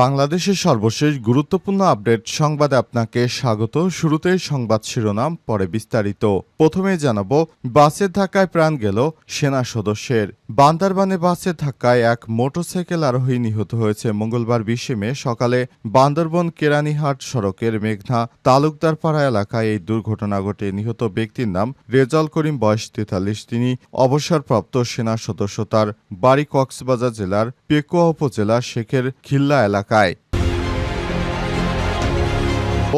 বাংলাদেশের সর্বশেষ গুরুত্বপূর্ণ আপডেট সংবাদে আপনাকে স্বাগত। শুরুতেই সংবাদ শিরোনাম, পরে বিস্তারিত। প্রথমে জানাব, বাসের ধাক্কায় প্রাণ গেল সেনা সদস্যের। বান্দারবানে বাসের ধাক্কায় এক মোটরসাইকেল আরোহী নিহত হয়েছে মঙ্গলবার বিশে মে সকালে বান্দরবন কেরানীহাট সড়কের মেঘনা তালুকদারপাড়া এলাকায় এই দুর্ঘটনা ঘটে। নিহত ব্যক্তির নাম রেজাল করিম, বয়স তেতাল্লিশ। তিনি অবসরপ্রাপ্ত সেনা সদস্য। তার বাড়ি কক্সবাজার জেলার পেকুয়া উপজেলা শেখের খিল্লা এলাকায়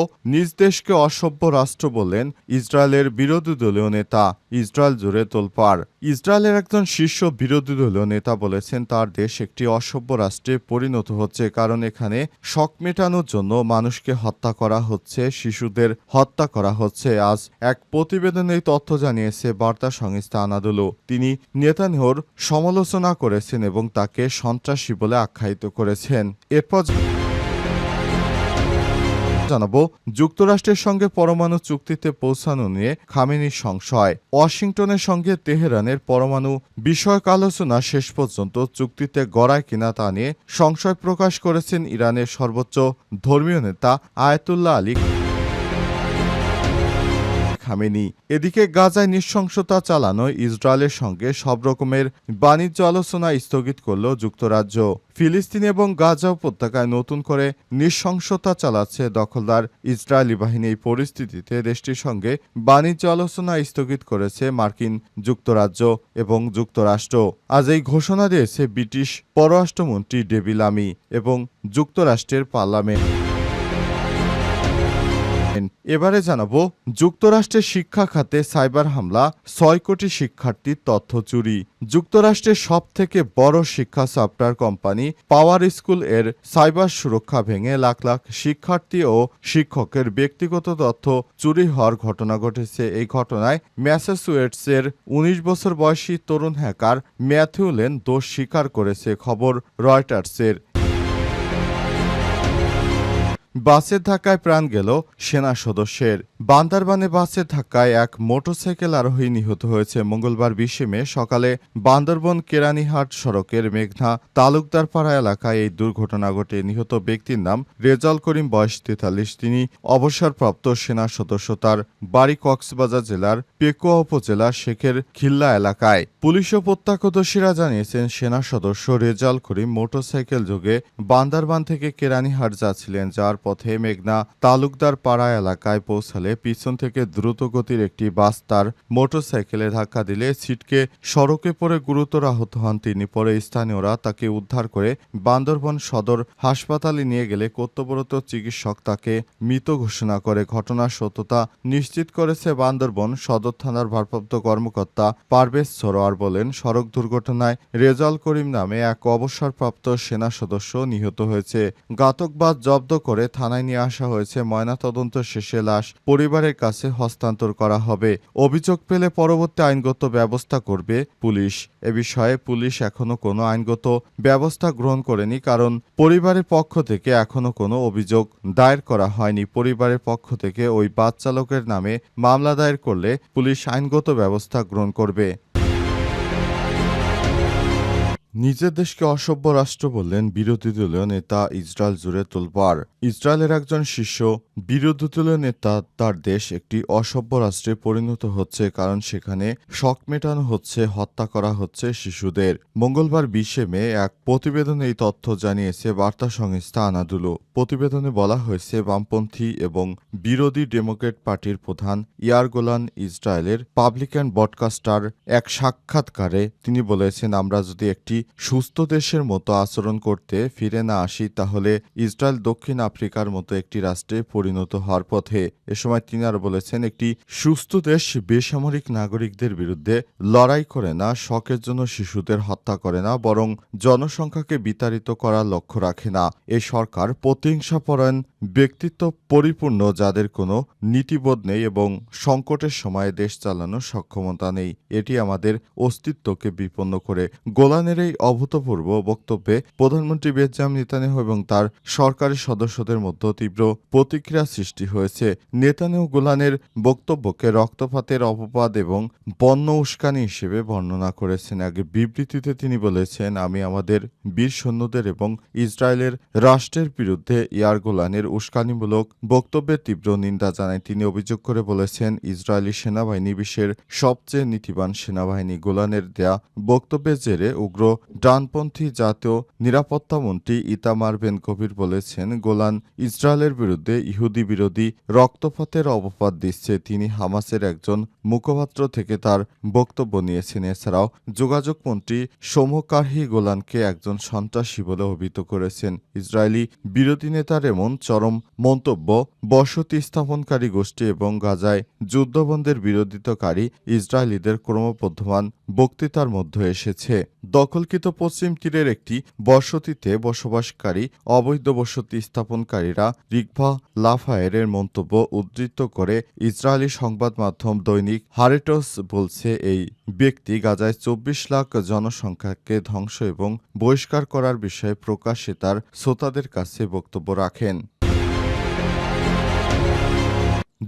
ও নিজ দেশকে অসভ্য রাষ্ট্র বললেন ইসরায়েলের বিরোধী দলীয় নেতা ইসরায়েল জুড়ে তোলপাড়। ইসরায়েলের একজন শীর্ষ বিরোধী দলীয় নেতা বলেছেন, তার দেশ একটি অসভ্য রাষ্ট্রে পরিণত হচ্ছে, কারণ এখানে শখ মেটানোর জন্য মানুষকে হত্যা করা হচ্ছে, শিশুদের হত্যা করা হচ্ছে। আজ এক প্রতিবেদনে তথ্য জানিয়েছে বার্তা সংস্থা আনাদুলু। তিনি নেতানিহর সমালোচনা করেছেন এবং তাকে সন্ত্রাসী বলে আখ্যায়িত করেছেন। এরপর জানাব, যুক্তরাষ্ট্রের সঙ্গে পরমাণু চুক্তিতে পৌঁছানো নিয়ে খামেনির সংশয়। ওয়াশিংটনের সঙ্গে তেহরানের পরমাণু বিষয়ক আলোচনা শেষ পর্যন্ত চুক্তিতে গড়ায় কিনা তা নিয়ে সংশয় প্রকাশ করেছেন ইরানের সর্বোচ্চ ধর্মীয় নেতা আয়াতুল্লাহ আলী। খামেনি এদিকে গাজায় নৃশংসতা চালানো ইসরায়েলের সঙ্গে সব রকমের বাণিজ্য আলোচনা স্থগিত করল যুক্তরাজ্য। ফিলিস্তিন এবং গাজা উপত্যকায় নতুন করে নৃশংসতা চালাচ্ছে দখলদার ইসরায়েলি বাহিনী। এই পরিস্থিতিতে দেশটির সঙ্গে বাণিজ্য আলোচনা স্থগিত করেছে মার্কিন যুক্তরাজ্য এবং যুক্তরাষ্ট্র। আজ এই ঘোষণা দিয়েছে ব্রিটিশ পররাষ্ট্রমন্ত্রী ডেভি লামি এবং যুক্তরাষ্ট্রের পার্লামেন্ট। এবারে জানাব, যুক্তরাষ্ট্রের শিক্ষা খাতে সাইবার হামলা, ছয় কোটি শিক্ষার্থীর তথ্য চুরি। যুক্তরাষ্ট্রের সব থেকে বড় শিক্ষা সফটওয়্যার কোম্পানি পাওয়ার স্কুলের সাইবার সুরক্ষা ভেঙে লাখ লাখ শিক্ষার্থী ও শিক্ষকের ব্যক্তিগত তথ্য চুরি হওয়ার ঘটনা ঘটেছে। এই ঘটনায় ম্যাসাচুয়েটসের উনিশ বছর বয়সী তরুণ হ্যাকার ম্যাথিউ লেন দোষ স্বীকার করেছে, খবর রয়টার্সের। বাসের ধাক্কায় প্রাণ গেল সেনা সদস্যের। বান্দারবানে বাসের ধাক্কায় এক মোটরসাইকেল আরোহী নিহত হয়েছে মঙ্গলবার বিশে মে সকালে বান্দরবন কেরানীহাট সড়কের মেঘনা তালুকদারপাড়া এলাকায় এই দুর্ঘটনা ঘটে। নিহত ব্যক্তির নাম রেজাল করিম, বয়স তেতাল্লিশ। তিনি অবসরপ্রাপ্ত সেনা সদস্য তার বাড়ি কক্সবাজার জেলার পেকুয়া উপজেলা শেখের খিল্লা এলাকায়। পুলিশ ও প্রত্যক্ষদর্শীরা জানিয়েছেন, সেনা সদস্য রেজাল করিম মোটরসাইকেল যোগে বান্দারবান থেকে কেরানীহাট যাচ্ছিলেন, যার পথে মেঘনা তালুকদার পাড়া এলাকায় পৌঁছালে পিছন থেকে দ্রুত গতির একটি বাস তার মোটরসাইকেলে ধাক্কা দিলে ছিটকে সড়কে পড়ে গুরুতর আহত হন তিনি। পরে স্থানীয়রা তাকে উদ্ধার করে বান্দরবন সদর হাসপাতালে নিয়ে গেলে কর্তব্যরত চিকিৎসক তাকে মৃত ঘোষণা করে। ঘটনার সত্যতা নিশ্চিত করেছে বান্দরবন সদর থানার ভারপ্রাপ্ত কর্মকর্তা পারভেজ সরোয়ার বলেন, সড়ক দুর্ঘটনায় রেজাল করিম নামে এক অবসরপ্রাপ্ত সেনা সদস্য নিহত হয়েছে। ঘাতকবাদ জব্দ করে থানায় নিয়ে আসা হয়েছে ময়নাতদন্ত শেষে লাশ পরিবারের কাছে হস্তান্তর করা হবে। অভিযোগ পেলে পরবর্তী আইনগত ব্যবস্থা করবে পুলিশ। এ বিষয়ে পুলিশ এখনও কোনো আইনগত ব্যবস্থা গ্রহণ করেনি কারণ পরিবারের পক্ষ থেকে এখনও কোনো অভিযোগ দায়ের করা হয়নি। পরিবারের পক্ষ থেকে ওই বাস চালকের নামে মামলা দায়ের করলে পুলিশ আইনগত ব্যবস্থা গ্রহণ করবে। নিজের দেশকে অসভ্য রাষ্ট্র বললেন বিরোধী দলীয় নেতা ইসরায়েল জুড়ে তোলপাড়। ইসরায়েলের একজন শীর্ষ বিরোধী দলীয় নেতা, তার দেশ একটি অসভ্য রাষ্ট্রে পরিণত হচ্ছে, কারণ সেখানে শখ মেটানো হচ্ছে, হত্যা করা হচ্ছে শিশুদের। মঙ্গলবার বিশে মে এক প্রতিবেদনে এই তথ্য জানিয়েছে বার্তা সংস্থা আনাদুলো। প্রতিবেদনে বলা হয়েছে, বামপন্থী এবং বিরোধী ডেমোক্রেট পার্টির প্রধান ইয়ার গোলান ইসরায়েলের পাবলিকান বডকাস্টার এক সাক্ষাৎকারে তিনি বলেছেন, আমরা যদি একটি সুস্থ দেশের মতো আচরণ করতে ফিরে না আসি, তাহলে ইসরায়েল দক্ষিণ আফ্রিকার মতো একটি রাষ্ট্রে পরিণত হওয়ার পথে, এ সময় তিনি আরও বলেছেন, একটি সুস্থ দেশ বেসামরিক নাগরিকদের বিরুদ্ধে লড়াই করে না, শখের জন্য শিশুদের হত্যা করে না, বরং জনসংখ্যাকে বিতাড়িত করার লক্ষ্য রাখে না। এ সরকার প্রতিহিংসাপরায়ণ, ব্যক্তিত্ব পরিপূর্ণ, যাদের কোনো নীতিবোধ নেই এবং সংকটের সময়ে দেশ চালানোর সক্ষমতা নেই। এটি আমাদের অস্তিত্বকে বিপন্ন করে। গোলানের এই অভূতপূর্ব বক্তব্যে প্রধানমন্ত্রী বেঞ্জাম নেতানিয়াহু এবং তার সরকারের সদস্যদের মধ্যে তীব্র প্রতিক্রিয়া সৃষ্টি হয়েছে। নেতানিয়াহু গোলানের বক্তব্যকে রক্তপাতের অপবাদ এবং বন্য উস্কানি হিসেবে বর্ণনা করেছেন। আগে বিবৃতিতে তিনি বলেছেন, আমি আমাদের বীর সৈন্যদের এবং ইসরায়েলের রাষ্ট্রের বিরুদ্ধে ইয়ার গোলানের উস্কানিমূলক বক্তব্যের তীব্র নিন্দা জানায়। তিনি অভিযোগ করে বলেছেন, ইসরায়েলি সেনাবাহিনী বিশ্বের সবচেয়ে নীতিবান সেনাবাহিনী গোলানের দেয়া বক্তব্যের জেরে উগ্র ডানপন্থী জাতীয় নিরাপত্তা মন্ত্রী ইতামার বেন কবির বলেছেন, গোলান ইসরায়েলের বিরুদ্ধে ইহুদি বিরোধী রক্তপাতের অপবাদ দিচ্ছে তিনি হামাসের একজন মুখপাত্র থেকে তার বক্তব্য নিয়েছেন। এছাড়াও যোগাযোগ মন্ত্রী সমকারহি গোলানকে একজন সন্ত্রাসী বলে অভিহিত করেছেন। ইসরায়েলি বিরোধী নেতার এমন চরম মন্তব্য বসতি স্থাপনকারী গোষ্ঠী এবং গাজায় যুদ্ধবন্ধের বিরোধিতাকারী ইসরায়েলিদের ক্রমবর্ধমান বক্তৃতার মধ্যে এসেছে। দখলকৃত পশ্চিম তীরের একটি বসতিতে বসবাসকারী অবৈধ বসতি স্থাপনকারীরা রিকভা লাফায়েরের মন্তব্য উদ্ধৃত করে ইসরায়েলি সংবাদ মাধ্যম দৈনিক হারেটস বলছে, এই ব্যক্তি গাজায় চব্বিশ লাখ জনসংখ্যাকে ধ্বংস এবং বহিষ্কার করার বিষয়ে প্রকাশ্যে তার শ্রোতাদের কাছে বক্তব্য রাখেন।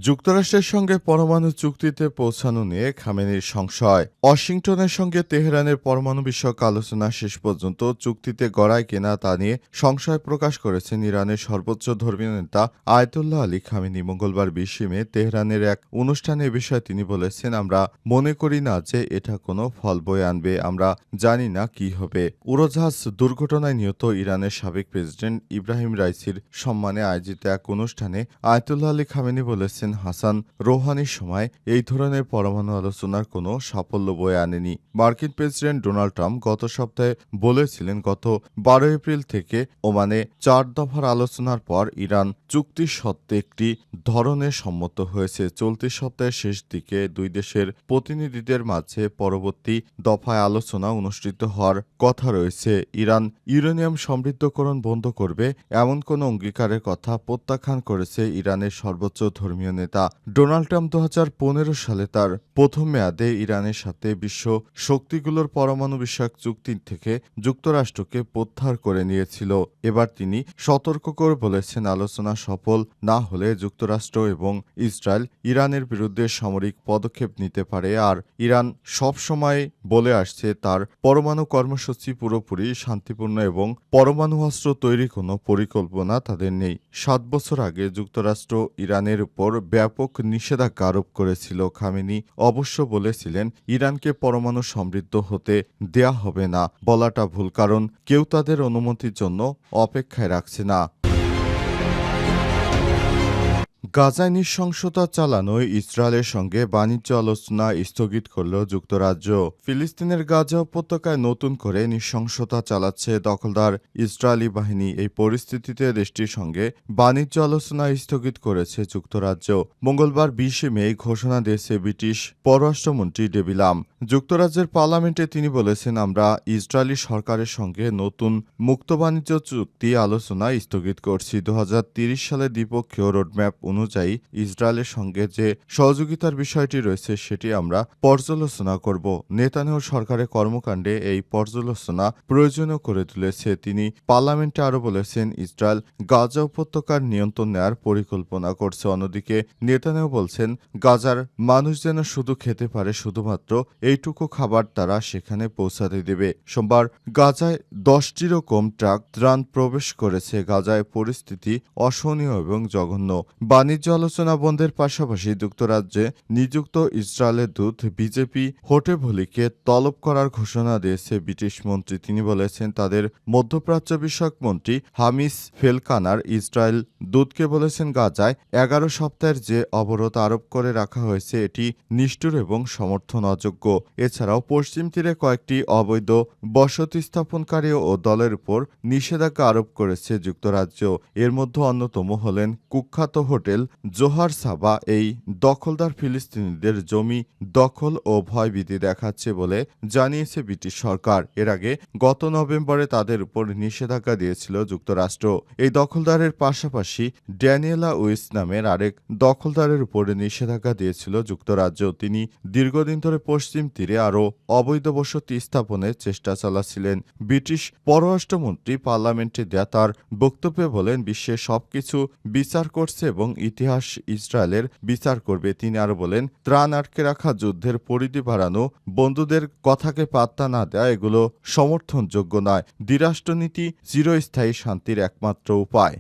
যুক্তরাষ্ট্রের সঙ্গে পরমাণু চুক্তিতে পৌঁছানো নিয়ে খামেনির সংশয়। ওয়াশিংটনের সঙ্গে তেহরানের পরমাণু বিষয়ক আলোচনা শেষ পর্যন্ত চুক্তিতে গড়ায় কিনা তা নিয়ে সংশয় প্রকাশ করেছেন ইরানের সর্বোচ্চ ধর্মীয় নেতা আয়তুল্লাহ আলী খামেনি। মঙ্গলবার বিশে মে তেহরানের এক অনুষ্ঠানে এ বিষয়ে তিনি বলেছেন, আমরা মনে করি না যে এটা কোনো ফল বয়ে আনবে, আমরা জানি না কি হবে। উড়োজাহাজ দুর্ঘটনায় নিহত ইরানের সাবেক প্রেসিডেন্ট ইব্রাহিম রাইসির সম্মানে আয়োজিত এক অনুষ্ঠানে আয়তুল্লাহ আলী খামেনি বলেছেন হাসান রোহানির সময় এই ধরনের পরমাণু আলোচনার কোনো সাফল্য বয়ে আনেনি। মার্কিন প্রেসিডেন্ট ডোনাল্ড ট্রাম্প গত সপ্তাহে বলেছিলেন, গত বারো এপ্রিল থেকে ওমানে চার দফার আলোচনার পর ইরান চুক্তি সত্ত্বে একটি ধরনের সম্মত হয়েছে। চলতি সপ্তাহের শেষ দিকে দুই দেশের প্রতিনিধিদের মাঝে পরবর্তী দফায় আলোচনা অনুষ্ঠিত হওয়ার কথা রয়েছে। ইরান ইউরেনিয়াম সমৃদ্ধকরণ বন্ধ করবে এমন কোনো অঙ্গীকারের কথা প্রত্যাখ্যান করেছে ইরানের সর্বোচ্চ ধর্মীয় নেতা ডোনাল্ড ট্রাম্প দু হাজার পনেরো সালে তার প্রথম মেয়াদে ইরানের সাথে বিশ্ব শক্তিগুলোর পরমাণু বিষয়ক চুক্তি থেকে যুক্তরাষ্ট্রকে প্রত্যাহার করে নিয়েছিল। এবার তিনি সতর্ক করে বলেছেন, আলোচনা সফল না হলে যুক্তরাষ্ট্র এবং ইসরায়েল ইরানের বিরুদ্ধে সামরিক পদক্ষেপ নিতে পারে। আর ইরান সবসময় বলে আসছে, তার পরমাণু কর্মসূচি পুরোপুরি শান্তিপূর্ণ এবং পরমাণু অস্ত্র তৈরি কোনো পরিকল্পনা তাদের নেই। সাত বছর আগে যুক্তরাষ্ট্র ইরানের উপর ব্যাপক নিষেধাজ্ঞা আরোপ করেছিল খামেনি। অবশ্য বলেছিলেন, ইরানকে পরমাণু সমৃদ্ধ হতে দেয়া হবে না, বলাটা ভুল, কারণ কেউ তাদের অনুমতির জন্য অপেক্ষায় রাখছে না। গাজায় নৃশংসতা চালানোয় ইসরায়েলের সঙ্গে বাণিজ্য আলোচনা স্থগিত করল যুক্তরাজ্য। ফিলিস্তিনের গাজা উপত্যকায় নতুন করে নৃশংসতা চালাচ্ছে দখলদার ইসরায়েলি বাহিনী। এই পরিস্থিতিতে দেশটির সঙ্গে বাণিজ্য আলোচনা স্থগিত করেছে যুক্তরাজ্য। মঙ্গলবার বিশে মে ঘোষণা দিয়েছে ব্রিটিশ পররাষ্ট্রমন্ত্রী ডেবিলাম যুক্তরাজ্যের পার্লামেন্টে তিনি বলেছেন, আমরা ইসরায়েলি সরকারের সঙ্গে নতুন মুক্ত বাণিজ্য চুক্তি আলোচনা স্থগিত করছি। দু সালে দ্বিপক্ষীয় রোডম্যাপ অনুযায়ী ইসরায়েলের সঙ্গে যে সহযোগিতার বিষয়টি রয়েছে সেটি আমরা পর্যালোচনা করব। নেতানিয়াহু সরকারের কর্মকাণ্ডে এই পর্যালোচনা প্রয়োজনীয় করে তুলেছে। তিনি পার্লামেন্টে আরও বলেছেন, ইসরায়েল গাজা উপত্যকার নিয়ন্ত্রণ নেয়ার পরিকল্পনা করছে। অন্যদিকে নেতানিয়াহু বলছেন, গাজার মানুষ যেন শুধু খেতে পারে, শুধুমাত্র এইটুকু খাবার তারা সেখানে পৌঁছাতে দেবে। সোমবার গাজায় দশটিরও কম ট্রাক ত্রাণ প্রবেশ করেছে। গাজায় পরিস্থিতি অসহনীয় এবং জঘন্য। বাণিজ্য আলোচনা বন্ধের পাশাপাশি যুক্তরাজ্যে নিযুক্ত ইসরায়েলের দূত বিজেপি হোটেভলিকে তলব করার ঘোষণা দিয়েছে ব্রিটিশ মন্ত্রী। তিনি বলেছেন, তাদের মধ্যপ্রাচ্য বিষয়ক মন্ত্রী হামিস ফেলকানার ইসরায়েল দূতকে বলেছেন, গাজায় এগারো সপ্তাহের যে অবরোধ আরোপ করে রাখা হয়েছে, এটি নিষ্ঠুর এবং সমর্থন অযোগ্য এছাড়াও পশ্চিম তীরে কয়েকটি অবৈধ বসতি স্থাপনকারী ও দলের উপর নিষেধাজ্ঞা আরোপ করেছে যুক্তরাজ্য। এর মধ্যে অন্যতম হলেন কুখ্যাত হোটেল জেনারেল জোহার সাবা এই দখলদার ফিলিস্তিনিদের জমি দখল ও ভয়ভীতি দেখাচ্ছে বলে জানিয়েছে ব্রিটিশ সরকার। এর আগে গত নভেম্বরে তাদের উপর নিষেধাজ্ঞা দিয়েছিল যুক্তরাষ্ট্র। এই দখলদারের পাশাপাশি ড্যানিয়েলা উইস নামের আরেক দখলদারের উপরে নিষেধাজ্ঞা দিয়েছিল যুক্তরাজ্য। তিনি দীর্ঘদিন ধরে পশ্চিম তীরে আরও অবৈধ বসতি স্থাপনের চেষ্টা চালাচ্ছিলেন। ব্রিটিশ পররাষ্ট্রমন্ত্রী পার্লামেন্টে দেয়া তার বক্তব্যে বলেন বিশ্বের সবকিছু বিচার করছে এবং ইতিহাস ইসরায়েলের বিচার করবে। তিনি আরও বলেন, ত্রাণ আটকে রাখা, যুদ্ধের পরিধি বাড়ানো, বন্ধুদের কথাকে পাত্তা না দেয়া এগুলো সমর্থনযোগ্য নয়। দ্বিরাষ্ট্রনীতি চিরস্থায়ী শান্তির একমাত্র উপায়।